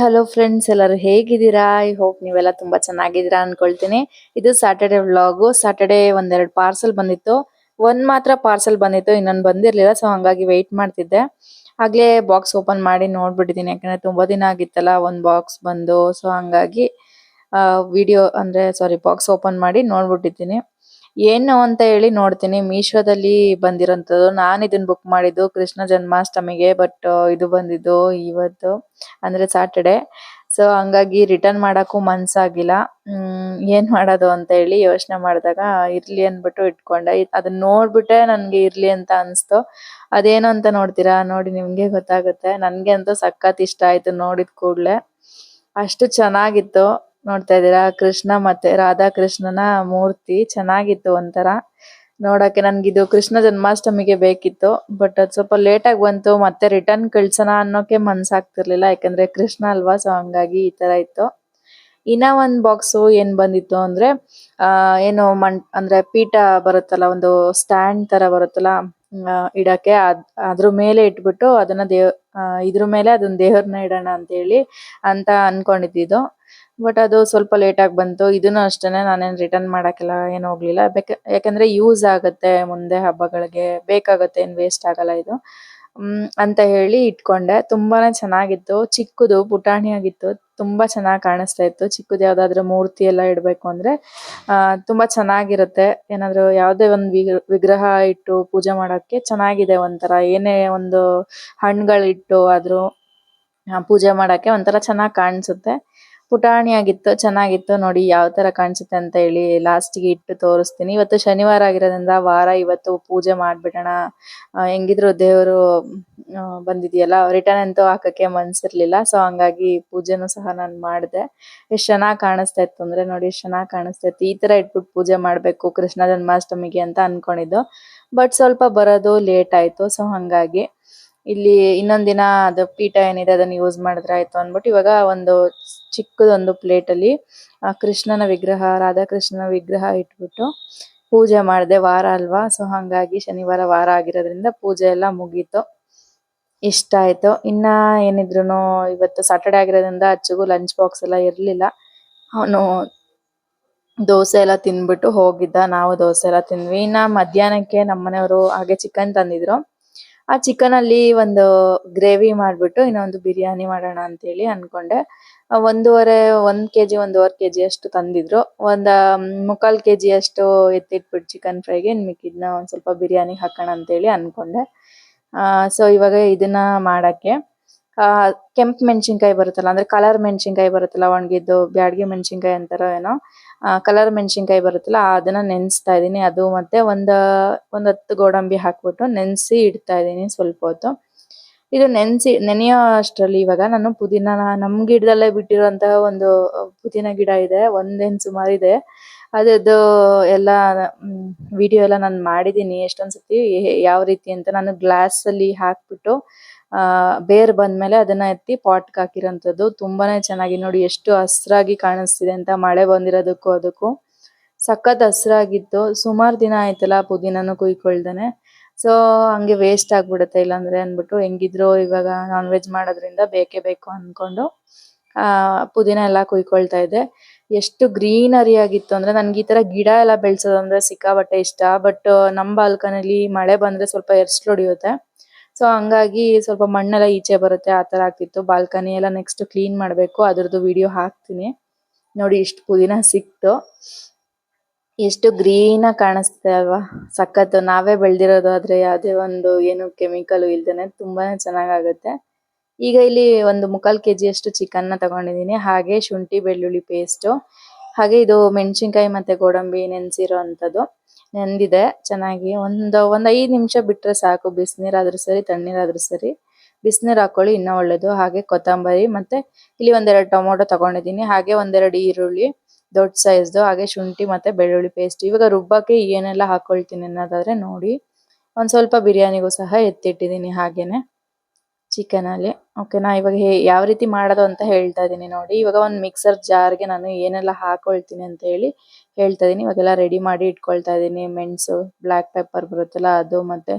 Hello friends, ಎಲ್ಲರೂ ಹೇಗಿದ್ದೀರಾ? I hope ನೀವೆಲ್ಲ ತುಂಬಾ ಚೆನ್ನಾಗಿದ್ದೀರಾ ಅನ್ಕೊಳ್ತೀನಿ. ಇದು ಸಾಟರ್ಡೆ ವ್ಲಾಗು ಸ್ಯಾಟರ್ಡೆ ಒಂದೆರಡು ಪಾರ್ಸಲ್ ಬಂದಿತ್ತು. ಒಂದ್ ಮಾತ್ರ ಪಾರ್ಸಲ್ ಬಂದಿತ್ತು, ಇನ್ನೊಂದು ಬಂದಿರ್ಲಿಲ್ಲ ಸೊ ಹಂಗಾಗಿ ವೆಯ್ಟ್ ಮಾಡ್ತಿದ್ದೆ. ಆಗ್ಲೇ ಬಾಕ್ಸ್ ಓಪನ್ ಮಾಡಿ ನೋಡ್ಬಿಟ್ಟಿದ್ದೀನಿ, ಯಾಕಂದ್ರೆ ತುಂಬಾ ದಿನ ಆಗಿತ್ತಲ್ಲ, ಒಂದ್ ಬಾಕ್ಸ್ ಬಂದು ಸೊ ಹಂಗಾಗಿ ವಿಡಿಯೋ ಅಂದ್ರೆ ಸಾರಿ ಬಾಕ್ಸ್ ಓಪನ್ ಮಾಡಿ ನೋಡ್ಬಿಟ್ಟಿದ್ದೀನಿ. ಏನು ಅಂತ ಹೇಳಿ ನೋಡ್ತೀನಿ. ಮೀಶೋದಲ್ಲಿ ಬಂದಿರೋಂಥದ್ದು. ನಾನು ಇದನ್ನ ಬುಕ್ ಮಾಡಿದ್ದು ಕೃಷ್ಣ ಜನ್ಮಾಷ್ಟಮಿಗೆ ಬಟ್ ಇದು ಬಂದಿದ್ದು ಇವತ್ತು, ಅಂದ್ರೆ ಸಾಟರ್ಡೆ ಸೊ ಹಂಗಾಗಿ ರಿಟರ್ನ್ ಮಾಡಕ್ಕೂ ಮನ್ಸಾಗಿಲ್ಲ ಏನು ಏನ್ ಮಾಡೋದು ಅಂತ ಹೇಳಿ ಯೋಚನೆ ಮಾಡಿದಾಗ ಇರ್ಲಿ ಅಂದ್ಬಿಟ್ಟು ಇಟ್ಕೊಂಡೆ. ಅದನ್ನ ನೋಡ್ಬಿಟ್ಟೆ ನನಗೆ ಇರ್ಲಿ ಅಂತ ಅನ್ಸ್ತು. ಅದೇನು ಅಂತ ನೋಡ್ತೀರಾ? ನೋಡಿ, ನಿಮ್ಗೆ ಗೊತ್ತಾಗುತ್ತೆ. ನನಗೆ ಅಂತೂ ಸಖತ್ ಇಷ್ಟ ಆಯ್ತು ನೋಡಿದ ಕೂಡಲೇ. ಅಷ್ಟು ಚೆನ್ನಾಗಿತ್ತು. ನೋಡ್ತಾ ಇದ್ದೀರಾ? ಕೃಷ್ಣ ಮತ್ತೆ ರಾಧಾ ಕೃಷ್ಣನ ಮೂರ್ತಿ ಚೆನ್ನಾಗಿತ್ತು ಒಂಥರ. ನೋಡಕ್ಕೆ ಇದು ಕೃಷ್ಣ ಜನ್ಮಾಷ್ಟಮಿಗೆ ಬೇಕಿತ್ತು, ಬಟ್ ಅದು ಸ್ವಲ್ಪ ಲೇಟ್ ಆಗಿ ಬಂತು, ಮತ್ತೆ ರಿಟರ್ನ್ ಕಳ್ಸೋಣ ಅನ್ನೋಕೆ ಮನ್ಸಾಗ್ತಿರ್ಲಿಲ್ಲ, ಯಾಕಂದ್ರೆ ಕೃಷ್ಣ ಅಲ್ವಾ ಸೊ ಹಂಗಾಗಿ ಈ ತರ ಇತ್ತು. ಇನ್ನ ಒಂದ್ ಬಾಕ್ಸ್ ಏನ್ ಬಂದಿತ್ತು ಅಂದ್ರೆ, ಆ, ಏನು ಮಣ್, ಅಂದ್ರೆ ಪೀಠ ಬರುತ್ತಲ್ಲ, ಒಂದು ಸ್ಟ್ಯಾಂಡ್ ತರ ಬರುತ್ತಲ್ಲ ಇಡಕ್ಕೆ ಅದ್, ಅದ್ರ ಮೇಲೆ ಇಟ್ಬಿಟ್ಟು ಅದನ್ನ ದೇವ್ ಇದ್ರ ಮೇಲೆ ಅದನ್ನ ದೇವ್ರನ್ನ ಇಡೋಣ ಅಂತ ಹೇಳಿ ಅಂತ ಅನ್ಕೊಂಡಿದ್ದು. ಬಟ್ ಅದು ಸ್ವಲ್ಪ ಲೇಟ್ ಆಗಿ ಬಂತು. ಇದನ್ನು ಅಷ್ಟೇನೆ ನಾನೇನ್ ರಿಟರ್ನ್ ಮಾಡಕ್ಕೆಲ್ಲ ಏನು ಹೋಗ್ಲಿಲ್ಲ. ಬೇಕ, ಯಾಕಂದ್ರೆ ಯೂಸ್ ಆಗುತ್ತೆ ಮುಂದೆ ಹಬ್ಬಗಳಿಗೆ. ಬೇಕಾಗುತ್ತೆ ಏನು ವೇಸ್ಟ್ ಆಗಲ್ಲ ಇದು. ಹ್ಮ್, ಅಂತ ಹೇಳಿ ಇಟ್ಕೊಂಡೆ. ತುಂಬಾನೇ ಚೆನ್ನಾಗಿತ್ತು. ಚಿಕ್ಕದು, ಪುಟಾಣಿ ಆಗಿತ್ತು. ತುಂಬಾ ಚೆನ್ನಾಗಿ ಕಾಣಿಸ್ತಾ ಇತ್ತು. ಚಿಕ್ಕದು ಯಾವ್ದಾದ್ರು ಮೂರ್ತಿ ಎಲ್ಲ ಇಡಬೇಕು ಅಂದ್ರೆ, ಆ, ತುಂಬಾ ಚೆನ್ನಾಗಿರುತ್ತೆ. ಏನಾದ್ರು ಯಾವ್ದೇ ಒಂದು ವಿಗ್ರ- ವಿಗ್ರಹ ಇಟ್ಟು ಪೂಜೆ ಮಾಡಕ್ಕೆ ಚೆನ್ನಾಗಿದೆ ಒಂಥರ. ಏನೇ ಒಂದು ಹಣ್ಣುಗಳಿಟ್ಟು ಆದ್ರೂ ಪೂಜೆ ಮಾಡಕ್ಕೆ ಒಂಥರ ಚೆನ್ನಾಗಿ ಕಾಣಿಸುತ್ತೆ. ಪುಟಾಣಿ ಆಗಿತ್ತು, ಚೆನ್ನಾಗಿತ್ತು ನೋಡಿ ಯಾವ ತರ ಕಾಣಿಸುತ್ತೆ ಅಂತ ಹೇಳಿ ಲಾಸ್ಟ್ಗೆ ಇಟ್ಟು ತೋರಿಸ್ತೀನಿ. ಇವತ್ತು ಶನಿವಾರ ಆಗಿರೋದ್ರಿಂದ ವಾರ ಇವತ್ತು ಪೂಜೆ ಮಾಡ್ಬಿಡೋಣ. ಹೆಂಗಿದ್ರು ದೇವರು ಬಂದಿದೆಯಲ್ಲ ರಿಟರ್ನ್ ಅಂತೂ ಹಾಕಕ್ಕೆ ಮನ್ಸಿರ್ಲಿಲ್ಲ. ಸೊ ಹಂಗಾಗಿ ಪೂಜೆನೂ ಸಹ ನಾನು ಮಾಡಿದೆ. ಎಷ್ಟು ಚೆನ್ನಾಗಿ ಕಾಣಿಸ್ತಾ ಇತ್ತು ಅಂದ್ರೆ ನೋಡಿ, ಎಷ್ಟು ಚೆನ್ನಾಗಿ ಕಾಣಿಸ್ತಾ ಈ ತರ ಇಟ್ಬಿಟ್ಟು ಪೂಜೆ ಮಾಡ್ಬೇಕು ಕೃಷ್ಣ ಜನ್ಮಾಷ್ಟಮಿಗೆ ಅಂತ ಅನ್ಕೊಂಡಿದ್ದು. ಬಟ್ ಸ್ವಲ್ಪ ಬರೋದು ಲೇಟ್ ಆಯ್ತು ಸೊ ಹಂಗಾಗಿ ಇಲ್ಲಿ ಇನ್ನೊಂದ್ ದಿನ ಅದು ಪೀಠ ಏನಿದೆ ಅದನ್ನ ಯೂಸ್ ಮಾಡಿದ್ರೆ ಆಯ್ತು ಅನ್ಬಿಟ್ಟು ಇವಾಗ ಒಂದು ಚಿಕ್ಕದೊಂದು ಪ್ಲೇಟ್ ಅಲ್ಲಿ, ಆ, ಕೃಷ್ಣನ ವಿಗ್ರಹ, ರಾಧಾಕೃಷ್ಣನ ವಿಗ್ರಹ ಇಟ್ಬಿಟ್ಟು ಪೂಜೆ ಮಾಡಿದೆ ವಾರ ಅಲ್ವಾ? ಸೊ ಹಂಗಾಗಿ ಶನಿವಾರ ವಾರ ಆಗಿರೋದ್ರಿಂದ ಪೂಜೆ ಎಲ್ಲ ಮುಗೀತು. ಇಷ್ಟ ಆಯ್ತು. ಇನ್ನ ಏನಿದ್ರುನು ಇವತ್ತು ಸಾಟರ್ಡೆ ಆಗಿರೋದ್ರಿಂದ ಅಚ್ಚುಗೂ ಲಂಚ್ ಬಾಕ್ಸ್ ಎಲ್ಲ ಇರ್ಲಿಲ್ಲ. ಅವನು ದೋಸೆ ಎಲ್ಲ ತಿನ್ಬಿಟ್ಟು ಹೋಗಿದ್ದ. ನಾವು ದೋಸೆ ಎಲ್ಲ ತಿನ್ವಿ ಇನ್ನ ಮಧ್ಯಾಹ್ನಕ್ಕೆ ನಮ್ಮನೆಯವರು ಹಾಗೆ ಚಿಕನ್ ತಂದಿದ್ರು. ಆ ಚಿಕನ್ ಅಲ್ಲಿ ಒಂದು ಗ್ರೇವಿ ಮಾಡ್ಬಿಟ್ಟು ಇನ್ನೊಂದು ಬಿರಿಯಾನಿ ಮಾಡೋಣ ಅಂತ ಹೇಳಿ ಅನ್ಕೊಂಡೆ ಒಂದೂವರೆ, ಒಂದ್ ಕೆಜಿ, ಒಂದೂವರೆ ಕೆಜಿ ಅಷ್ಟು ತಂದಿದ್ರು. ಒಂದ್ ಮುಕ್ಕಾಲ್ ಕೆಜಿ ಅಷ್ಟು ಎತ್ತಿಟ್ಬಿಟ್ಟು ಚಿಕನ್ ಫ್ರೈಗೆ, ಇನ್ ಮಿಕ್ಕಿದ್ನ ಒಂದ್ ಸ್ವಲ್ಪ ಬಿರಿಯಾನಿ ಹಾಕೋಣ ಅಂತ ಹೇಳಿ ಅನ್ಕೊಂಡೆ. ಆ ಸೊ ಇವಾಗ ಇದನ್ನ ಮಾಡಕ್ಕೆ ಆ, ಕೆಂಪ್ ಮೆಣಸಿನಕಾಯಿ ಬರುತ್ತಲ್ಲ, ಅಂದ್ರೆ ಕಲರ್ ಮೆಣಸಿನಕಾಯಿ ಬರುತ್ತಲ್ಲ, ಒಣಗಿದ್ದು ಬ್ಯಾಡಗಿ ಮೆಣಸಿನಕಾಯಿ ಅಂತಾರ ಏನೋ ಕಲರ್ ಮೆಣಸಿನಕಾಯಿ ಬರುತ್ತಲ್ಲ, ಅದನ್ನ ನೆನೆಸ್ತಾ ಇದೀನಿ ಅದು ಮತ್ತೆ ಒಂದ್ ಒಂದ್ ಹತ್ತು ಗೋಡಂಬಿ ಹಾಕ್ಬಿಟ್ಟು ನೆನೆಸಿ ಇಡ್ತಾ ಇದೀನಿ ಸ್ವಲ್ಪ ಹೊತ್ತು. ಇದು ನೆನೆಸಿ ನೆನೆಯೋ ಅಷ್ಟರಲ್ಲಿ ಇವಾಗ ನಾನು ಪುದೀನ, ನಮ್ ಗಿಡದಲ್ಲೇ ಬಿಟ್ಟಿರುವಂತಹ ಒಂದು ಪುದೀನ ಗಿಡ ಇದೆ, ಒಂದೇನ್ ಸುಮಾರು ಇದೆ. ಅದ್ರದ್ದು ಎಲ್ಲ ವಿಡಿಯೋ ಎಲ್ಲ ನಾನು ಮಾಡಿದ್ದೀನಿ, ಎಷ್ಟೊಂದ್ಸತಿ ಯಾವ ರೀತಿ ಅಂತ ನಾನು ಗ್ಲಾಸ್ ಅಲ್ಲಿ ಹಾಕ್ಬಿಟ್ಟು ಆ, ಬೇರ್ ಬಂದ್ಮೇಲೆ ಅದನ್ನ ಎತ್ತಿ ಪಾಟ್ಗೆ ಹಾಕಿರೋಂಥದ್ದು. ತುಂಬಾನೇ ಚೆನ್ನಾಗಿ ನೋಡಿ ಎಷ್ಟು ಹಸಿರಾಗಿ ಕಾಣಿಸ್ತಿದೆ ಅಂತ ಮಳೆ ಬಂದಿರೋದಕ್ಕೂ ಅದಕ್ಕೂ. ಸಖತ್ ಹಸಿರಾಗಿತ್ತು. ಸುಮಾರು ದಿನ ಆಯ್ತಲ್ಲ ಪುದೀನಾನು ಕುಯ್ಕೊಳ್ದೇನೆ. ಸೊ ಹಂಗೆ ವೇಸ್ಟ್ ಆಗ್ಬಿಡುತ್ತೆ ಇಲ್ಲಾಂದ್ರೆ ಅನ್ಬಿಟ್ಟು ಹೆಂಗಿದ್ರು ಇವಾಗ ನಾನ್ ವೆಜ್ ಮಾಡೋದ್ರಿಂದ ಬೇಕೇ ಬೇಕು ಅನ್ಕೊಂಡು, ಆ, ಪುದೀನ ಎಲ್ಲ ಕುಯ್ಕೊಳ್ತಾ ಇದ್ದೆ. ಎಷ್ಟು ಗ್ರೀನರಿ ಆಗಿತ್ತು ಅಂದ್ರೆ ನನ್ಗೆ ಈ ತರ ಗಿಡ ಎಲ್ಲ ಬೆಳ್ಸೋದಂದ್ರೆ ಸಿಕ್ಕಾಪಟ್ಟೆ ಇಷ್ಟ. ಬಟ್ ನಮ್ ಬಾಲ್ಕನಿಲಿ ಮಳೆ ಬಂದ್ರೆ ಸ್ವಲ್ಪ ಎರ್ಸ್ಲ್ ಹೊಡಿಯುತ್ತೆ ಸೊ ಹಂಗಾಗಿ ಸ್ವಲ್ಪ ಮಣ್ಣೆಲ್ಲ ಈಚೆ ಬರುತ್ತೆ, ಆ ತರ ಆಗ್ತಿತ್ತು. ಬಾಲ್ಕನಿ ಎಲ್ಲ ನೆಕ್ಸ್ಟ್ ಕ್ಲೀನ್ ಮಾಡಬೇಕು. ಅದ್ರದ್ದು ವಿಡಿಯೋ ಹಾಕ್ತೀನಿ. ನೋಡಿ ಇಷ್ಟು ಪುದೀನ ಸಿಕ್ತು. ಎಷ್ಟು ಗ್ರೀನ್ ಆಗಿ ಕಾಣಿಸ್ತಿದೆ ಅಲ್ವಾ? ಸಖತ್ತು. ನಾವೇ ಬೆಳೆದಿರೋದು ಆದ್ರೆ ಯಾವುದೇ ಒಂದು ಏನು ಕೆಮಿಕಲ್ ಇಲ್ದೇನೆ ತುಂಬಾನೇ ಚೆನ್ನಾಗಾಗುತ್ತೆ. ಈಗ ಇಲ್ಲಿ ಒಂದು ಮುಕ್ಕಾಲ್ ಕೆಜಿ ಅಷ್ಟು ಚಿಕನ್ನ ತಗೊಂಡಿದೀನಿ ಹಾಗೆ ಶುಂಠಿ, ಬೆಳ್ಳುಳ್ಳಿ ಪೇಸ್ಟ್ ಹಾಗೆ ಇದು ಮೆಣಸಿನಕಾಯಿ ಮತ್ತೆ ಗೋಡಂಬಿ, ನೆನೆಸಿರೋ ಅಂತದ್ದು ನೆಂದಿದೆ, ಚೆನ್ನಾಗಿ. ಒಂದು, ಒಂದ್ ಐದ್ ನಿಮಿಷ ಬಿಟ್ರೆ ಸಾಕು. ಬಿಸಿನೀರಾದ್ರೂ ಸರಿ, ತಣ್ಣೀರಾದ್ರೂ ಸರಿ. ಬಿಸಿನೀರ್ ಹಾಕೊಳ್ಳಿ, ಇನ್ನೂ ಒಳ್ಳೇದು. ಹಾಗೆ ಕೊತ್ತಂಬರಿ ಮತ್ತೆ ಇಲ್ಲಿ ಒಂದೆರಡು ಟೊಮೊಟೊ ತಗೊಂಡಿದೀನಿ ಹಾಗೆ ಒಂದೆರಡು ಈರುಳ್ಳಿ, ದೊಡ್ಡ ಸೈಜ್ದು, ಹಾಗೆ ಶುಂಠಿ ಮತ್ತೆ ಬೆಳ್ಳುಳ್ಳಿ ಪೇಸ್ಟ್ ಇವಾಗ ರುಬ್ಬಕ್ಕೆ ಏನೆಲ್ಲ ಹಾಕೊಳ್ತೀನಿ ಅನ್ನೋದಾದ್ರೆ ನೋಡಿ. ಒಂದ್ ಸ್ವಲ್ಪ ಬಿರಿಯಾನಿಗೂ ಸಹ ಎತ್ತಿಟ್ಟಿದ್ದೀನಿ ಹಾಗೇನೆ ಚಿಕನ್ ಅಲ್ಲಿ ಓಕೆನಾ ಇವಾಗ ಹೇ- ಯಾವ ರೀತಿ ಮಾಡೋದು ಅಂತ ಹೇಳ್ತಾ ಇದೀನಿ ನೋಡಿ. ಇವಾಗ ಒಂದ್ ಮಿಕ್ಸರ್ ಜಾರ್ಗೆ ನಾನು ಏನೆಲ್ಲ ಹಾಕೊಳ್ತೀನಿ ಅಂತ ಹೇಳಿ ಹೇಳ್ತಾ ಇದೀನಿ. ಇವಾಗೆಲ್ಲ ರೆಡಿ ಮಾಡಿ ಇಟ್ಕೊಳ್ತಾ ಇದೀನಿ. ಮೆಣಸು ಬ್ಲಾಕ್ ಪೆಪ್ಪರ್ ಬರುತ್ತಲ್ಲ ಅದು ಮತ್ತೆ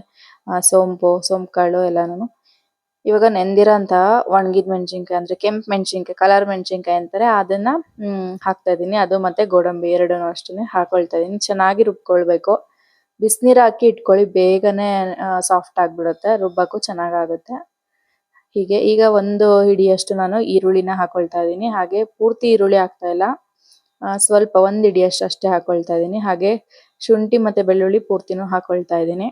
ಸೋಂಪು ಸೋಂಪು ಕಾಳು ಎಲ್ಲಾನು ಇವಾಗ ನೆಂದಿರೋಂತ ಒಣಗಿದ ಮೆಣಸಿನ್ಕಾಯಿ ಅಂದ್ರೆ ಕೆಂಪು ಮೆಣಸಿನ್ಕಾಯಿ ಕಲರ್ ಮೆಣಸಿನ್ಕಾಯಿ ಅಂತಾರೆ. ಅದನ್ನ ಹಾಕ್ತಾ ಇದೀನಿ. ಅದು ಮತ್ತೆ ಗೋಡಂಬಿ ಎರಡನ್ನೂ ಅಷ್ಟೇ ಹಾಕೊಳ್ತಾ ಇದೀನಿ. ಚೆನ್ನಾಗಿ ರುಬ್ಕೊಳ್ಬೇಕು. ಬಿಸಿನೀರು ಹಾಕಿ ಇಟ್ಕೊಳ್ಳಿ. ಬೇಗನೆ ಸಾಫ್ಟ್ ಆಗ್ಬಿಡುತ್ತೆ. ರುಬ್ಬಕ್ಕೂ ಚೆನ್ನಾಗಾಗುತ್ತೆ. ಹೀಗೆ ಈಗ ಒಂದು ಹಿಡಿಯಷ್ಟು ನಾನು ಈರುಳ್ಳಿನ ಹಾಕೊಳ್ತಾ ಇದ್ದೀನಿ ಹಾಗೆ ಪೂರ್ತಿ ಈರುಳ್ಳಿ ಹಾಕ್ತಾ ಇಲ್ಲ. ಆ, ಸ್ವಲ್ಪ ಒಂದ್ ಹಿಡಿಯಷ್ಟು ಅಷ್ಟೇ ಹಾಕೊಳ್ತಾ ಇದೀನಿ ಹಾಗೆ ಶುಂಠಿ ಮತ್ತೆ ಬೆಳ್ಳುಳ್ಳಿ ಪೂರ್ತಿನೂ ಹಾಕೊಳ್ತಾ ಇದೀನಿ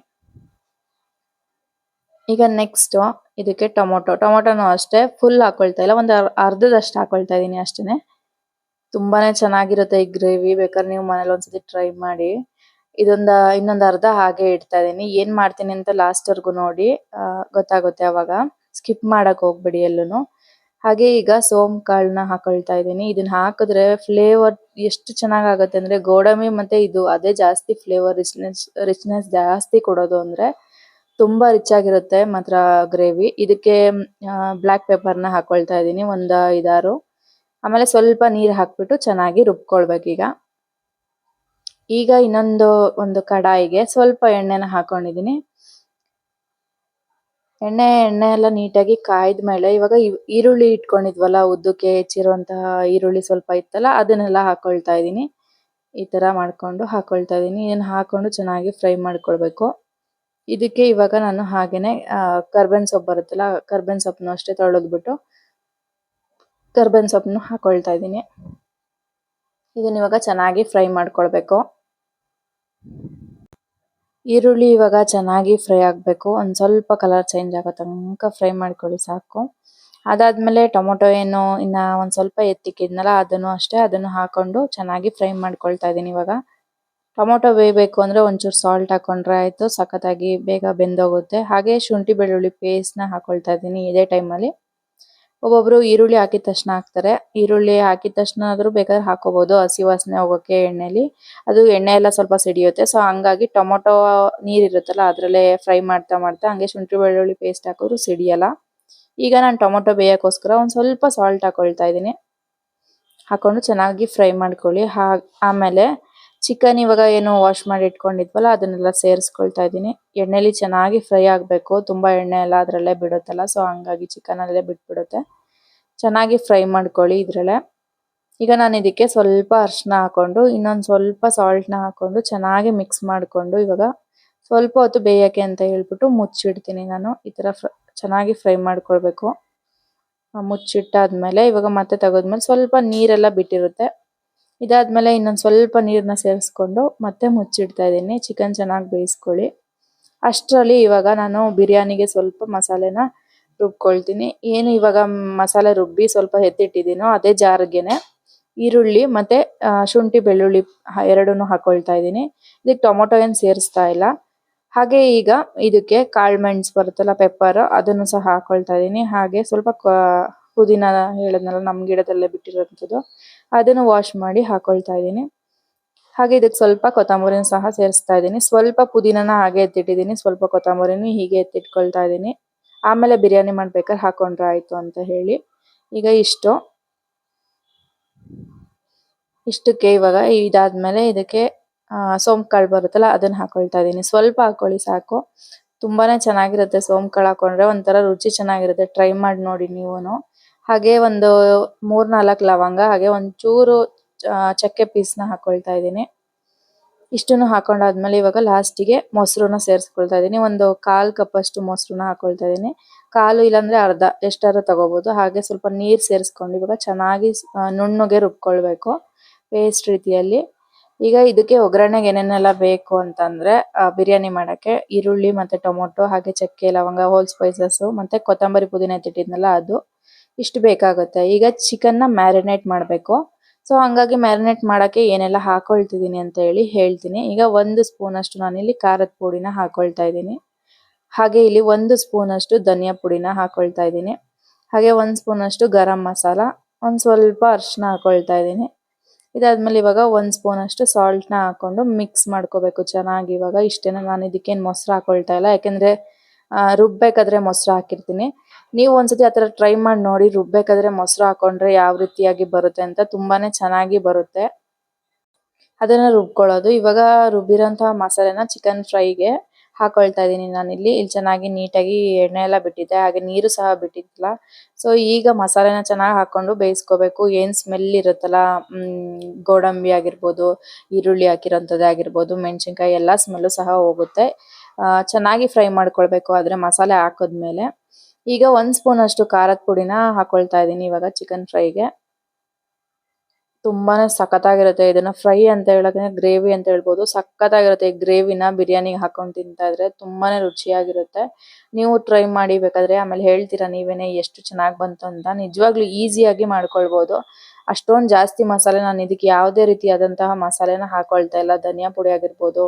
ಈಗ ನೆಕ್ಸ್ಟ್ ಇದಕ್ಕೆ ಟೊಮೊಟೊ. ಟೊಮೊಟೊನು ಅಷ್ಟೇ ಫುಲ್ ಹಾಕೊಳ್ತಾ ಇಲ್ಲ. ಒಂದು ಅರ್ಧದಷ್ಟು ಹಾಕೊಳ್ತಾ ಇದೀನಿ ಅಷ್ಟೇನೆ. ತುಂಬಾನೇ ಚೆನ್ನಾಗಿರುತ್ತೆ ಈ ಗ್ರೇವಿ. ಬೇಕಾದ್ರೆ ನೀವು ಮನೇಲಿ ಒಂದ್ಸತಿ ಟ್ರೈ ಮಾಡಿ. ಇದೊಂದ ಇನ್ನೊಂದ್ ಅರ್ಧ ಹಾಗೆ ಇಡ್ತಾ ಇದೀನಿ ಏನ್ ಮಾಡ್ತೀನಿ ಅಂತ ಲಾಸ್ಟ್ ವರ್ಗು ನೋಡಿ. ಗೊತ್ತಾಗುತ್ತೆ ಅವಾಗ. ಸ್ಕಿಪ್ ಮಾಡಕ್ ಹೋಗ್ಬೇಡಿ ಎಲ್ಲೂನು. ಹಾಗೆ ಈಗ ಸೋಮ್ ಕಾಳನ್ನ ಹಾಕೊಳ್ತಾ ಇದೀನಿ ಇದನ್ನ ಹಾಕಿದ್ರೆ ಫ್ಲೇವರ್ ಎಷ್ಟು ಚೆನ್ನಾಗಾಗುತ್ತೆ ಅಂದ್ರೆ ಗೋಡಂಬಿ ಮತ್ತೆ ಇದು ಅದೇ ಜಾಸ್ತಿ ಫ್ಲೇವರ್ ರಿಚ್ನೆಸ್ ರಿಚ್ನೆಸ್ ಜಾಸ್ತಿ ಕೊಡೋದು ಅಂದ್ರೆ ತುಂಬಾ ರಿಚ್ ಆಗಿರುತ್ತೆ ಮಾತ್ರ ಗ್ರೇವಿ ಇದಕ್ಕೆ ಬ್ಲಾಕ್ ಪೇಪರ್ನ ಹಾಕೊಳ್ತಾ ಇದೀನಿ ಒಂದ್ ಐದಾರು. ಆಮೇಲೆ ಸ್ವಲ್ಪ ನೀರ್ ಹಾಕ್ಬಿಟ್ಟು ಚೆನ್ನಾಗಿ ರುಬ್ಕೊಳ್ಬೇಕು ಈಗ. ಈಗ ಇನ್ನೊಂದು, ಒಂದು ಕಡಾಯಿಗೆ ಸ್ವಲ್ಪ ಎಣ್ಣೆನ ಹಾಕೊಂಡಿದೀನಿ ಎಣ್ಣೆ ಎಣ್ಣೆ ಎಲ್ಲ ನೀಟಾಗಿ ಕಾಯ್ದ್ಮೇಲೆ ಇವಾಗ ಇವ್- ಈರುಳ್ಳಿ ಇಟ್ಕೊಂಡಿದ್ವಲ್ಲ, ಉದ್ದಕ್ಕೆ ಹೆಚ್ಚಿರುವಂತಹ ಈರುಳ್ಳಿ ಸ್ವಲ್ಪ ಇತ್ತಲ್ಲ, ಅದನ್ನೆಲ್ಲ ಹಾಕೊಳ್ತಾ ಇದ್ದೀನಿ. ಈ ತರ ಮಾಡ್ಕೊಂಡು ಹಾಕೊಳ್ತಾ ಇದ್ದೀನಿ. ಇದನ್ನು ಹಾಕೊಂಡು ಚೆನ್ನಾಗಿ ಫ್ರೈ ಮಾಡ್ಕೊಳ್ಬೇಕು. ಇದಕ್ಕೆ ಇವಾಗ ನಾನು ಹಾಗೆಯೇ ಕರ್ಬೆನ್ ಸೊಪ್ಪು ಬರುತ್ತಲ್ಲ, ಕರ್ಬೇವಿನ ಸೊಪ್ಪನ್ನು ಅಷ್ಟೇ ತೊಳೆದ್ಬಿಟ್ಟು ಕರ್ಬೇವಿನ ಸೊಪ್ಪನ್ನು ಹಾಕೊಳ್ತಾ ಇದ್ದೀನಿ. ಇದನ್ನ ಇವಾಗ ಚೆನ್ನಾಗಿ ಫ್ರೈ ಮಾಡ್ಕೊಳ್ಬೇಕು. ಈರುಳ್ಳಿ ಇವಾಗ ಚೆನ್ನಾಗಿ ಫ್ರೈ ಆಗ್ಬೇಕು. ಒಂದ್ ಸ್ವಲ್ಪ ಕಲರ್ ಚೇಂಜ್ ಆಗೋ ತನಕ ಫ್ರೈ ಮಾಡ್ಕೊಳ್ಳಿ ಸಾಕು. ಅದಾದ್ಮೇಲೆ ಟೊಮೊಟೊ ಏನು ಇನ್ನ ಒಂದ್ ಸ್ವಲ್ಪ ಎತ್ತಿಕ್ಕಿದ್ನಲ್ಲ ಅದನ್ನು ಅಷ್ಟೇ ಅದನ್ನು ಹಾಕೊಂಡು ಚೆನ್ನಾಗಿ ಫ್ರೈ ಮಾಡ್ಕೊಳ್ತಾ ಇದೀನಿ ಇವಾಗ. ಟೊಮೊಟೊ ಬೇಯಬೇಕು ಅಂದ್ರೆ ಒಂಚೂರು ಸಾಲ್ಟ್ ಹಾಕೊಂಡ್ರೆ ಆಯ್ತು. ಸಖತ್ತಾಗಿ ಬೇಗ ಬೆಂದೋಗುತ್ತೆ. ಹಾಗೆ ಶುಂಠಿ ಬೆಳ್ಳುಳ್ಳಿ ಪೇಸ್ಟ್ನ ಹಾಕೊಳ್ತಾ ಇದೀನಿ ಇದೇ ಟೈಮಲ್ಲಿ ಒಬ್ಬೊಬ್ರು ಈರುಳ್ಳಿ ಹಾಕಿದ ತಕ್ಷಣ ಹಾಕ್ತಾರೆ. ಈರುಳ್ಳಿ ಹಾಕಿದ ತಕ್ಷಣ ಆದ್ರೂ ಬೇಕಾದ್ರೆ ಹಾಕೋಬಹುದು ಹಸಿ ವಾಸನೆ ಹೋಗೋಕೆ ಎಣ್ಣೆಲಿ. ಅದು ಎಣ್ಣೆ ಎಲ್ಲ ಸ್ವಲ್ಪ ಸಿಡಿಯುತ್ತೆ. ಸೊ ಹಂಗಾಗಿ ಟೊಮೊಟೊ ನೀರ್ ಇರುತ್ತಲ್ಲ, ಅದ್ರಲ್ಲೇ ಫ್ರೈ ಮಾಡ್ತಾ ಮಾಡ್ತಾ ಹಂಗೆ ಶುಂಠಿ ಬೆಳ್ಳುಳ್ಳಿ ಪೇಸ್ಟ್ ಹಾಕಿದ್ರು ಸಿಡಿಯಲ್ಲ. ಈಗ ನಾನು ಟೊಮೊಟೊ ಬೇಯಕ್ಕೋಸ್ಕರ ಒಂದ್ ಸ್ವಲ್ಪ ಸಾಲ್ಟ್ ಹಾಕೊಳ್ತಾ ಇದ್ದೀನಿ. ಹಾಕೊಂಡು ಚೆನ್ನಾಗಿ ಫ್ರೈ ಮಾಡ್ಕೊಳ್ಳಿ. ಹಾ ಆಮೇಲೆ ಚಿಕನ್ ಇವಾಗ ಏನು ವಾಶ್ ಮಾಡಿ ಇಟ್ಕೊಂಡಿದ್ವಲ್ಲ, ಅದನ್ನೆಲ್ಲ ಸೇರಿಸ್ಕೊಳ್ತಾ ಇದ್ದೀನಿ. ಎಣ್ಣೆಲಿ ಚೆನ್ನಾಗಿ ಫ್ರೈ ಆಗಬೇಕು. ತುಂಬಾ ಎಣ್ಣೆ ಎಲ್ಲ ಅದರಲ್ಲೇ ಬಿಡುತ್ತಲ್ಲ ಸೊ ಹಂಗಾಗಿ ಚಿಕನ್ ಅಲ್ಲೇ ಬಿಟ್ಬಿಡುತ್ತೆ. ಚೆನ್ನಾಗಿ ಫ್ರೈ ಮಾಡ್ಕೊಳ್ಳಿ ಇದರಲ್ಲೇ. ಈಗ ನಾನು ಇದಕ್ಕೆ ಸ್ವಲ್ಪ ಅರಿಶಿನ ಹಾಕೊಂಡು, ಇನ್ನೊಂದು ಸ್ವಲ್ಪ ಸಾಲ್ಟ್ನ ಹಾಕೊಂಡು ಚೆನ್ನಾಗಿ ಮಿಕ್ಸ್ ಮಾಡ್ಕೊಂಡು ಇವಾಗ ಸ್ವಲ್ಪ ಹೊತ್ತು ಬೇಯಕ್ಕೆ ಅಂತ ಹೇಳ್ಬಿಟ್ಟು ಮುಚ್ಚಿಡ್ತೀನಿ ನಾನು. ಈ ಥರ ಫ್ರ- ಚೆನ್ನಾಗಿ ಫ್ರೈ ಮಾಡ್ಕೊಳ್ಬೇಕು. ಮುಚ್ಚಿಟ್ಟಾದ್ಮೇಲೆ ಇವಾಗ ಮತ್ತೆ ತೆಗೆದ್ಮೇಲೆ ಸ್ವಲ್ಪ ನೀರೆಲ್ಲ ಬಿಟ್ಟಿರುತ್ತೆ. ಇದಾದ್ಮೇಲೆ ಇನ್ನೊಂದು ಸ್ವಲ್ಪ ನೀರನ್ನ ಸೇರಿಸ್ಕೊಂಡು ಮತ್ತೆ ಮುಚ್ಚಿಡ್ತಾ ಇದೀನಿ ಚಿಕನ್ ಚೆನ್ನಾಗಿ ಬೇಯಿಸ್ಕೊಳ್ಳಿ. ಅಷ್ಟರಲ್ಲಿ ಇವಾಗ ನಾನು ಬಿರಿಯಾನಿಗೆ ಸ್ವಲ್ಪ ಮಸಾಲೆನ ರುಬ್ಕೊಳ್ತೀನಿ. ಏನು ಇವಾಗ ಮಸಾಲೆ ರುಬ್ಬಿ ಸ್ವಲ್ಪ ಎತ್ತಿಟ್ಟಿದ್ದೀನೋ ಅದೇ ಜಾರ್ಗೆನೆ. ಈರುಳ್ಳಿ ಮತ್ತೆ ಶುಂಠಿ, ಬೆಳ್ಳುಳ್ಳಿ ಎರಡನ್ನು ಹಾಕೊಳ್ತಾ ಇದ್ದೀನಿ. ಇದಕ್ಕೆ ಟೊಮೊಟೊ ಏನು ಸೇರಿಸ್ತಾ ಇಲ್ಲ. ಹಾಗೆ ಈಗ ಇದಕ್ಕೆ ಕಾಳು ಮೆಣಸು ಬರುತ್ತಲ್ಲ, ಪೆಪ್ಪರ್, ಅದನ್ನು ಸಹ ಹಾಕೊಳ್ತಾ ಇದ್ದೀನಿ. ಹಾಗೆ ಸ್ವಲ್ಪ ಪುದೀನ ಹೇಳದ್ನಲ್ಲ ನಮ್ಮ ಗಿಡದಲ್ಲೇ ಬಿಟ್ಟಿರೋಂಥದ್ದು. ಅದನ್ನು ವಾಶ್ ಮಾಡಿ ಹಾಕೊಳ್ತಾ ಇದ್ದೀನಿ. ಹಾಗೆ ಇದಕ್ಕೆ ಸ್ವಲ್ಪ ಕೊತ್ತಂಬರಿನ ಸಹ ಸೇರಿಸ್ತಾ ಇದ್ದೀನಿ. ಸ್ವಲ್ಪ ಪುದೀನನ ಹಾಗೆ ಎತ್ತಿಟ್ಟಿದ್ದೀನಿ. ಸ್ವಲ್ಪ ಕೊತ್ತಂಬರಿನು ಹೀಗೆ ಎತ್ತಿಟ್ಕೊಳ್ತಾ ಇದ್ದೀನಿ. ಆಮೇಲೆ ಬಿರಿಯಾನಿ ಮಾಡ್ಬೇಕಾದ್ರೆ ಹಾಕೊಂಡ್ರೆ ಆಯಿತು ಅಂತ ಹೇಳಿ. ಈಗ ಇಷ್ಟು. ಇಷ್ಟಕ್ಕೆ ಇವಾಗ ಇದಾದ್ಮೇಲೆ ಇದಕ್ಕೆ ಸೋಂಪು ಕಾಳು ಬರುತ್ತಲ್ಲ, ಅದನ್ನ ಹಾಕೊಳ್ತಾ ಇದ್ದೀನಿ. ಸ್ವಲ್ಪ ಹಾಕೊಳ್ಳಿ ಸಾಕು. ತುಂಬಾನೇ ಚೆನ್ನಾಗಿರುತ್ತೆ ಸೋಂಪು ಕಾಳು ಹಾಕೊಂಡ್ರೆ. ಒಂಥರ ರುಚಿ ಚೆನ್ನಾಗಿರುತ್ತೆ. ಟ್ರೈ ಮಾಡಿ ನೋಡಿ ನೀವುನು. ಹಾಗೆ ಒಂದು ಮೂರ್ ನಾಲ್ಕು ಲವಂಗ, ಹಾಗೆ ಒಂಚೂರು ಚಕ್ಕೆ ಚಕ್ಕೆ ನ ಹಾಕೊಳ್ತಾ ಇದೀನಿ ಇಷ್ಟನ್ನು ಹಾಕೊಂಡಾದ್ಮೇಲೆ ಇವಾಗ ಲಾಸ್ಟಿಗೆ ಮೊಸರುನ ಸೇರಿಸ್ಕೊಳ್ತಾ ಇದೀನಿ ಒಂದು ಕಾಲ್ ಕಪ್ ಅಷ್ಟು ಮೊಸರುನ ಹಾಕೊಳ್ತಾ ಇದೀನಿ ಕಾಲು ಇಲ್ಲಾಂದ್ರೆ ಅರ್ಧ, ಎಷ್ಟಾದ್ರೂ ತಗೋಬಹುದು ಹಾಗೆ ಸ್ವಲ್ಪ ನೀರ್ ಸೇರಿಸ್ಕೊಂಡು ಇವಾಗ ಚೆನ್ನಾಗಿ ನುಣ್ಣುಗೆ ರುಬ್ಕೊಳ್ಬೇಕು ಪೇಸ್ಟ್ ರೀತಿಯಲ್ಲಿ. ಈಗ ಇದಕ್ಕೆ ಒಗ್ಗರಣೆಗೆ ಏನೇನೆಲ್ಲ ಬೇಕು ಅಂತಂದ್ರೆ ಬಿರಿಯಾನಿ ಮಾಡಕ್ಕೆ ಈರುಳ್ಳಿ ಮತ್ತೆ ಟೊಮೊಟೊ, ಹಾಗೆ ಚಕ್ಕೆ, ಲವಂಗ ಹೋಲ್ ಸ್ಪೈಸಸ್ ಮತ್ತೆ ಕೊತ್ತಂಬರಿ ಪುದೀನ ಎತ್ತಿಟ್ಟಿದ್ನಲ್ಲ ಅದು. ಇಷ್ಟು ಬೇಕಾಗುತ್ತೆ. ಈಗ ಚಿಕನ್ನ ಮ್ಯಾರಿನೇಟ್ ಮಾಡಬೇಕು. ಸೊ ಹಂಗಾಗಿ ಮ್ಯಾರಿನೇಟ್ ಮಾಡೋಕ್ಕೆ ಏನೆಲ್ಲ ಹಾಕೊಳ್ತಿದ್ದೀನಿ ಅಂತ ಹೇಳಿ ಹೇಳ್ತೀನಿ. ಈಗ ಒಂದು ಸ್ಪೂನ್ ಅಷ್ಟು ನಾನಿಲ್ಲಿ ಖಾರದ ಪುಡಿನ ಹಾಕೊಳ್ತಾ ಇದ್ದೀನಿ. ಹಾಗೆ ಇಲ್ಲಿ ಒಂದು ಸ್ಪೂನಷ್ಟು ಧನಿಯಾ ಪುಡಿನ ಹಾಕೊಳ್ತಾ ಇದ್ದೀನಿ. ಹಾಗೆ ಒಂದು ಸ್ಪೂನ್ ಅಷ್ಟು ಗರಂ ಮಸಾಲ, ಒಂದು ಸ್ವಲ್ಪ ಅರಿಶಿನ ಹಾಕೊಳ್ತಾ ಇದ್ದೀನಿ. ಇದಾದ್ಮೇಲೆ ಇವಾಗ ಒಂದು ಸ್ಪೂನ್ ಅಷ್ಟು ಸಾಲ್ಟ್ನ ಹಾಕೊಂಡು ಮಿಕ್ಸ್ ಮಾಡ್ಕೋಬೇಕು. ಚೆನ್ನಾಗಿ ಇವಾಗ ಇಷ್ಟೇನ ನಾನು ಇದಕ್ಕೇನು ಮೊಸರು ಹಾಕೊಳ್ತಾ ಇಲ್ಲ. ಯಾಕೆಂದರೆ ರುಬ್ಬೇಕಾದ್ರೆ ಮೊಸರು ಹಾಕಿರ್ತೀನಿ. ನೀವು ಒಂದ್ಸತಿ ಆತರ ಟ್ರೈ ಮಾಡಿ ನೋಡಿ, ರುಬ್ಬೇಕಾದ್ರೆ ಮೊಸರು ಹಾಕೊಂಡ್ರೆ ಯಾವ ರೀತಿಯಾಗಿ ಬರುತ್ತೆ ಅಂತ ತುಂಬಾನೇ ಚೆನ್ನಾಗಿ ಬರುತ್ತೆ. ಅದನ್ನ ರುಬ್ಕೊಳ್ಳೋದು. ಇವಾಗ ರುಬ್ಬಿರೋಂತಹ ಮಸಾಲೆನ ಚಿಕನ್ ಫ್ರೈಗೆ ಹಾಕೊಳ್ತಾ ಇದ್ದೀನಿ ನಾನಿಲ್ಲಿ. ಇಲ್ಲಿ ಚೆನ್ನಾಗಿ ನೀಟಾಗಿ ಎಣ್ಣೆ ಎಲ್ಲ ಬಿಟ್ಟಿದ್ದೆ ಹಾಗೆ ನೀರು ಸಹ ಬಿಟ್ಟಿದ್ದಿಲ್ಲ. ಸೊ ಈಗ ಮಸಾಲೆನ ಚೆನ್ನಾಗಿ ಹಾಕೊಂಡು ಬೇಯಿಸ್ಕೋಬೇಕು. ಏನ್ ಸ್ಮೆಲ್ ಇರುತ್ತಲ್ಲ ಗೋಡಂಬಿ ಆಗಿರ್ಬೋದು, ಈರುಳ್ಳಿ ಹಾಕಿರೋಂಥದ್ದೇ ಆಗಿರ್ಬೋದು, ಮೆಣಸಿನ್ಕಾಯಿ ಎಲ್ಲ ಸ್ಮೆಲ್ಲು ಸಹ ಹೋಗುತ್ತೆ. ಚೆನ್ನಾಗಿ ಫ್ರೈ ಮಾಡ್ಕೊಳ್ಬೇಕು. ಆದ್ರೆ ಮಸಾಲೆ ಹಾಕದ್ಮೇಲೆ. ಈಗ ಒಂದ್ ಸ್ಪೂನ್ ಅಷ್ಟು ಖಾರದ ಪುಡಿನ ಹಾಕೊಳ್ತಾ ಇದ್ದೀನಿ ಇವಾಗ ಚಿಕನ್ ಫ್ರೈಗೆ ತುಂಬಾನೇ ಸಖತ್ತಾಗಿರುತ್ತೆ ಇದನ್ನ ಫ್ರೈ ಅಂತ ಹೇಳೋಕೆ ಗ್ರೇವಿ ಅಂತ ಹೇಳ್ಬೋದು. ಸಖತ್ತಾಗಿರುತ್ತೆ ಈ ಗ್ರೇವಿನ ಬಿರಿಯಾನಿಗೆ ಹಾಕೊಂಡು ತಿಂತಾ ಇದ್ರೆ ತುಂಬಾನೇ ರುಚಿಯಾಗಿರುತ್ತೆ. ನೀವು ಟ್ರೈ ಮಾಡಿ ಬೇಕಾದ್ರೆ ಆಮೇಲೆ ಹೇಳ್ತೀರಾ ನೀವೇನೆ ಎಷ್ಟು ಚೆನ್ನಾಗಿ ಬಂತು ಅಂತ. ನಿಜವಾಗ್ಲೂ ಈಸಿಯಾಗಿ ಮಾಡ್ಕೊಳ್ಬೋದು. ಅಷ್ಟೊಂದು ಜಾಸ್ತಿ ಮಸಾಲೆ ನಾನು ಇದಕ್ಕೆ ಯಾವುದೇ ರೀತಿಯಾದಂತಹ ಮಸಾಲೆನ ಹಾಕೊಳ್ತಾ ಇಲ್ಲ. ಧನಿಯಾ ಪುಡಿ ಆಗಿರ್ಬೋದು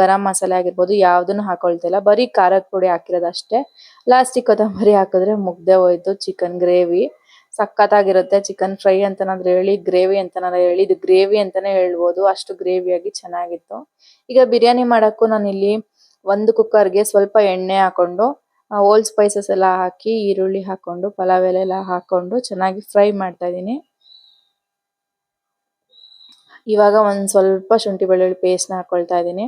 ಗರಂ ಮಸಾಲೆ ಆಗಿರ್ಬೋದು, ಯಾವ್ದನ್ನು ಹಾಕೊಳ್ತಾ ಇಲ್ಲ. ಬರೀ ಖಾರದ ಪುಡಿ ಹಾಕಿರೋದು ಅಷ್ಟೇ ಕೊತ್ತಂಬರಿ ಹಾಕಿದ್ರೆ ಮುಗ್ದೆ ಹೋಯ್ತು ಚಿಕನ್ ಗ್ರೇವಿ. ಸಖತ್ತಾಗಿರುತ್ತೆ ಚಿಕನ್ ಫ್ರೈ ಅಂತನಾದ್ರೆ ಹೇಳಿ, ಗ್ರೇವಿ ಅಂತನಾದ್ರೆ ಹೇಳಿ, ಇದು ಗ್ರೇವಿ ಅಂತಾನೆ ಹೇಳ್ಬೋದು. ಅಷ್ಟು ಗ್ರೇವಿಯಾಗಿ ಚೆನ್ನಾಗಿತ್ತು. ಈಗ ಬಿರಿಯಾನಿ ಮಾಡೋಕ್ಕೂ ನಾನು ಇಲ್ಲಿ ಒಂದು ಕುಕ್ಕರ್ಗೆ ಸ್ವಲ್ಪ ಎಣ್ಣೆ ಹಾಕೊಂಡು ಓಲ್ಡ್ ಸ್ಪೈಸಸ್ ಎಲ್ಲ ಹಾಕಿ, ಈರುಳ್ಳಿ ಹಾಕೊಂಡು, ಪಲಾವ್ ಎಲೆ ಎಲ್ಲ ಹಾಕೊಂಡು ಚೆನ್ನಾಗಿ ಫ್ರೈ ಮಾಡ್ತಾ ಇದೀನಿ ಇವಾಗ ಒಂದು ಸ್ವಲ್ಪ ಶುಂಠಿ ಬೆಳ್ಳುಳ್ಳಿ ಪೇಸ್ಟ್ನ ಹಾಕೊಳ್ತಾ ಇದ್ದೀನಿ.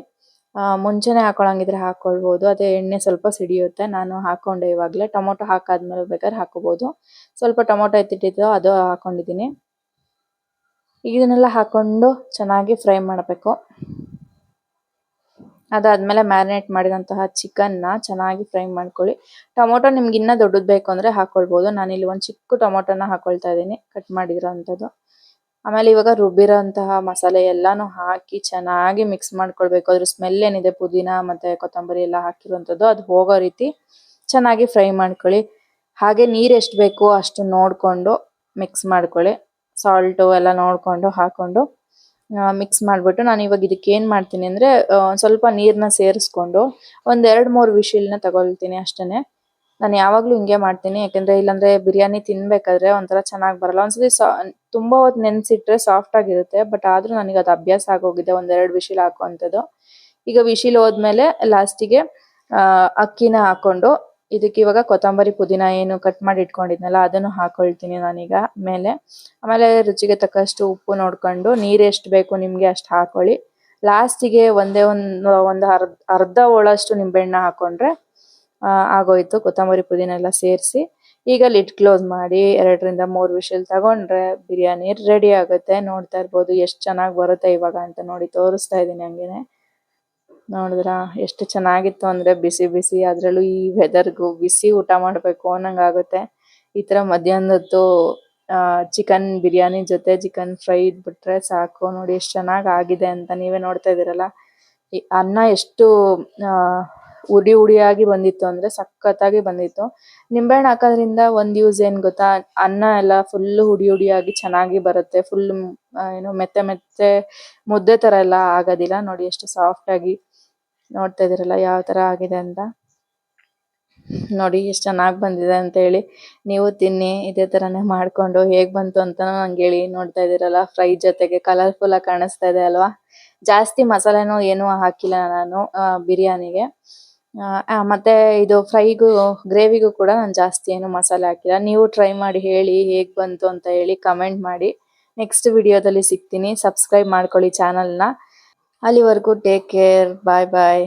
ಮುಂಚೆನೆ ಹಾಕೊಳಂಗಿದ್ರೆ ಅದೇ ಎಣ್ಣೆ ಸ್ವಲ್ಪ ಸಿಡಿಯುತ್ತೆ. ನಾನು ಹಾಕೊಂಡೆ ಇವಾಗಲೇ. ಟೊಮೊಟೊ ಹಾಕಾದ್ಮೇಲೆ ಬೇಕಾದ್ರೆ ಹಾಕೋಬಹುದು ಸ್ವಲ್ಪ ಟೊಮೊಟೊ ಎತ್ತಿಟ್ಟಿದ್ದು ಅದು ಹಾಕೊಂಡಿದ್ದೀನಿ. ಇದನ್ನೆಲ್ಲ ಹಾಕೊಂಡು ಚೆನ್ನಾಗಿ ಫ್ರೈ ಮಾಡಬೇಕು. ಅದಾದಮೇಲೆ ಮ್ಯಾರಿನೇಟ್ ಮಾಡಿದಂತಹ ಚಿಕನ್ನ ಚೆನ್ನಾಗಿ ಫ್ರೈ ಮಾಡ್ಕೊಳ್ಳಿ. ಟೊಮೊಟೊ ನಿಮ್ಗೆ ಇನ್ನೂ ದೊಡ್ಡದು ಬೇಕು ಅಂದರೆ ಹಾಕೊಳ್ಬೋದು. ನಾನಿಲ್ಲಿ ಒಂದು ಚಿಕ್ಕ ಟೊಮೊಟೊನ ಹಾಕೊಳ್ತಾ ಇದ್ದೀನಿ. ಕಟ್ ಮಾಡಿರೋ ಅಂಥದ್ದು. ಆಮೇಲೆ ಇವಾಗ ರುಬ್ಬಿರೋಂತಹ ಮಸಾಲೆ ಎಲ್ಲಾನು ಹಾಕಿ ಚೆನ್ನಾಗಿ ಮಿಕ್ಸ್ ಮಾಡ್ಕೊಳ್ಬೇಕು. ಅದ್ರ ಸ್ಮೆಲ್ ಏನಿದೆ? ಪುದೀನ ಮತ್ತೆ ಕೊತ್ತಂಬರಿ ಎಲ್ಲ ಹಾಕಿರುವಂಥದ್ದು ಅದು ಹೋಗೋ ರೀತಿ ಚೆನ್ನಾಗಿ ಫ್ರೈ ಮಾಡ್ಕೊಳ್ಳಿ. ಹಾಗೆ ನೀರು ಎಷ್ಟು ಬೇಕು ಅಷ್ಟು ನೋಡ್ಕೊಂಡು ಮಿಕ್ಸ್ ಮಾಡ್ಕೊಳ್ಳಿ. ಸಾಲ್ಟು ಎಲ್ಲ ನೋಡ್ಕೊಂಡು ಹಾಕೊಂಡು ಮಿಕ್ಸ್ ಮಾಡ್ಬಿಟ್ಟು ನಾನು ಇವಾಗ ಇದಕ್ಕೆ ಏನು ಮಾಡ್ತೀನಿ ಅಂದ್ರೆ ಸ್ವಲ್ಪ ನೀರನ್ನ ಸೇರಿಸ್ಕೊಂಡು ಒಂದೆರಡು ಮೂರು ವಿಶಿಲ್ನ ತಗೊಳ್ತೀನಿ ಅಷ್ಟೇನೆ. ನಾನು ಯಾವಾಗ್ಲೂ ಹಿಂಗೆ ಮಾಡ್ತೀನಿ, ಯಾಕಂದ್ರೆ ಇಲ್ಲಾಂದ್ರೆ ಬಿರಿಯಾನಿ ತಿನ್ಬೇಕಾದ್ರೆ ಒಂಥರ ಚೆನ್ನಾಗ್ ಬರಲ್ಲ. ಒಂದ್ಸತಿ ಸಾ, ತುಂಬಾ ಹೊತ್ತು ನೆನ್ಸಿಟ್ರೆ ಸಾಫ್ಟ್ ಆಗಿರುತ್ತೆ ಬಟ್ ಆದ್ರೂ ನನಗೆ ಅದು ಅಭ್ಯಾಸ ಆಗೋಗಿದೆ, ಒಂದೆರಡು ವಿಶಿಲ್ ಹಾಕುವಂಥದ್ದು. ಈಗ ವಿಶಿಲ್ ಹೋದ್ಮೇಲೆ ಲಾಸ್ಟಿಗೆ ಅಕ್ಕಿನ ಹಾಕೊಂಡು, ಇದಕ್ಕೆ ಇವಾಗ ಕೊತ್ತಂಬರಿ ಪುದೀನ ಏನು ಕಟ್ ಮಾಡಿ ಇಟ್ಕೊಂಡಿದ್ನಲ್ಲ, ಅದನ್ನು ಹಾಕೊಳ್ತೀನಿ ನಾನೀಗ ಮೇಲೆ. ಆಮೇಲೆ ರುಚಿಗೆ ತಕ್ಕಷ್ಟು ಉಪ್ಪು ನೋಡ್ಕೊಂಡು, ನೀರ್ ಎಷ್ಟು ಬೇಕು ನಿಮ್ಗೆ ಅಷ್ಟು ಹಾಕೊಳ್ಳಿ. ಲಾಸ್ಟಿಗೆ ಒಂದೇ ಒಂದು ಒಂದು ಅರ್ಧ ಅರ್ಧ ಹೋಳಷ್ಟು ನಿಂಬೆಹಣ್ಣ ಹಾಕೊಂಡ್ರೆ ಆ, ಆಗೋಯ್ತು. ಕೊತ್ತಂಬರಿ ಪುದೀನ ಎಲ್ಲ ಸೇರಿಸಿ ಈಗ ಲಿಡ್ ಕ್ಲೋಸ್ ಮಾಡಿ ಎರಡರಿಂದ ಮೂರು ವಿಷಲ್ ತಗೊಂಡ್ರೆ ಬಿರಿಯಾನಿ ರೆಡಿ ಆಗುತ್ತೆ. ನೋಡ್ತಾ ಇರ್ಬೋದು ಎಷ್ಟು ಚೆನ್ನಾಗಿ ಬರುತ್ತೆ ಇವಾಗ ಅಂತ ನೋಡಿ ತೋರಿಸ್ತಾ ಇದೀನಿ ಹಂಗೇನೆ. ನೋಡಿದ್ರಾ? ಎಷ್ಟು ಚೆನ್ನಾಗಿತ್ತು ಅಂದ್ರೆ ಬಿಸಿ ಬಿಸಿ ಅದ್ರಲ್ಲೂ ಈ ವೆದರ್ಗೂ ಬಿಸಿ ಊಟ ಮಾಡ್ಬೇಕು ಅನ್ನಂಗ್ ಆಗುತ್ತೆ ಈ ತರ ಮಧ್ಯಾಹ್ನದ್ದು ಆ ಚಿಕನ್ ಬಿರಿಯಾನಿ ಜೊತೆ ಚಿಕನ್ ಫ್ರೈ ಇದ್ಬಿಟ್ರೆ ಸಾಕು. ನೋಡಿ ಎಷ್ಟು ಚೆನ್ನಾಗಿ ಆಗಿದೆ ಅಂತ ನೀವೇ ನೋಡ್ತಾ ಇದೀರಲ್ಲ ಅನ್ನ ಎಷ್ಟು ಉಡಿ ಉಡಿಯಾಗಿ ಬಂದಿತ್ತು ಅಂದ್ರೆ ಸಖತ್ತಾಗಿ ಬಂದಿತ್ತು. ನಿಂಬೆಹಣ್ಣು ಹಾಕೋದ್ರಿಂದ ಒಂದ್ ಯೂಸ್ ಏನ್ ಗೊತ್ತಾ? ಅನ್ನ ಎಲ್ಲ ಫುಲ್ ಉಡಿ ಉಡಿಯಾಗಿ ಚೆನ್ನಾಗಿ ಬರುತ್ತೆ. ಫುಲ್ ಏನು ಮೆತ್ತೆ ಮೆತ್ತೆ ಮುದ್ದೆ ತರ ಎಲ್ಲ ಆಗೋದಿಲ್ಲ. ನೋಡಿ ಎಷ್ಟು ಸಾಫ್ಟ್ ಆಗಿ ನೋಡ್ತಾ ಇದೀರಲ್ಲ ಯಾವ ತರ ಆಗಿದೆ ಅಂತ. ನೋಡಿ ಎಷ್ಟು ಚೆನ್ನಾಗಿ ಬಂದಿದೆ ಅಂತ ಹೇಳಿ. ನೀವು ತಿನ್ನಿ, ಇದೇ ತರನೇ ಮಾಡ್ಕೊಂಡು ಹೇಗ್ ಬಂತು ಅಂತ ನಂಗೆ ಹೇಳಿ. ನೋಡ್ತಾ ಇದ್ದೀರಲ್ಲ ಫ್ರೈ ಜೊತೆಗೆ ಕಲರ್ಫುಲ್ ಆಗಿ ಕಾಣಿಸ್ತಾ ಇದೆ ಅಲ್ವಾ? ಜಾಸ್ತಿ ಮಸಾಲೆನೂ ಏನೂ ಹಾಕಿಲ್ಲ ನಾನು ಬಿರಿಯಾನಿಗೆ. ಆ, ಮತ್ತೆ ಇದು ಫ್ರೈಗೂ ಗ್ರೇವಿಗೂ ಕೂಡ ನಾನು ಜಾಸ್ತಿ ಏನು ಮಸಾಲೆ ಹಾಕಿಲ್ಲ. ನೀವು ಟ್ರೈ ಮಾಡಿ ಹೇಳಿ ಹೇಗೆ ಬಂತು ಅಂತ ಹೇಳಿ ಕಮೆಂಟ್ ಮಾಡಿ. ನೆಕ್ಸ್ಟ್ ವಿಡಿಯೋದಲ್ಲಿ ಸಿಗ್ತೀನಿ. ಸಬ್ಸ್ಕ್ರೈಬ್ ಮಾಡ್ಕೊಳ್ಳಿ ಚಾನಲ್ನ ಅಲ್ಲಿವರೆಗೂ ಟೇಕ್ ಕೇರ್ ಬಾಯ್ ಬಾಯ್